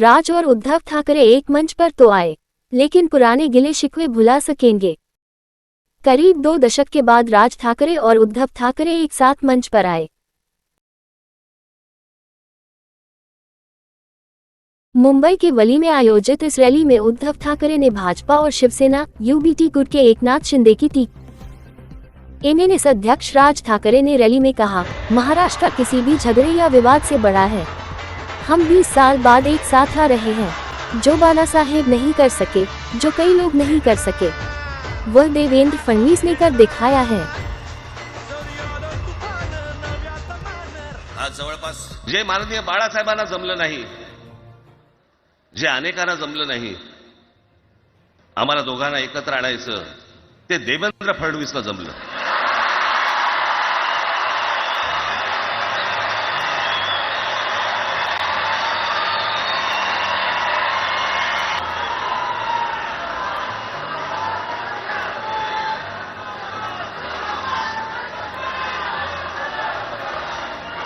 राज और उद्धव ठाकरे एक मंच पर तो आए, लेकिन पुराने गिले शिकवे भुला सकेंगे। करीब दो दशक के बाद राज ठाकरे और उद्धव ठाकरे एक साथ मंच पर आए। मुंबई के वली में आयोजित इस रैली में उद्धव ठाकरे ने भाजपा और शिवसेना, यूबीटी गुट के एकनाथ शिंदे की टी एमएनएस अध्यक्ष राज ठाकरे ने रैली में कहा, महाराष्ट्र किसी भी झगड़े या विवाद से बड़ा है। हम 20 साल बाद एक साथ आ रहे हैं। जो बाला साहेब नहीं कर सके जो कई लोग नहीं कर सके वह देवेंद्र फडणवीस ने कर दिखाया है। आज जवळपास जे माननीय बाळासाहेबांना जमलं नाही जे अनेकांना जमलं नाही आम्हाला दोघांना एकत्र आणायचं ते देवेंद्र फडणवीसला जमलं.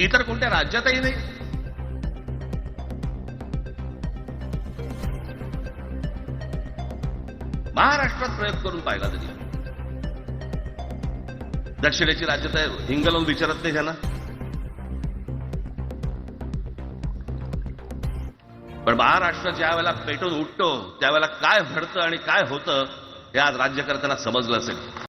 इतर कोणत्या राज्यातही नाही. महाराष्ट्रात प्रयोग करून पाहिला तरी. दक्षिणेची राज्य तर हिंग लावून विचारत नाही त्यांना पण महाराष्ट्र ज्या वेळेला पेटून उठतो त्यावेळेला काय घडतं आणि काय होतं हे आज राज्यकर्त्यांना समजलं असेल.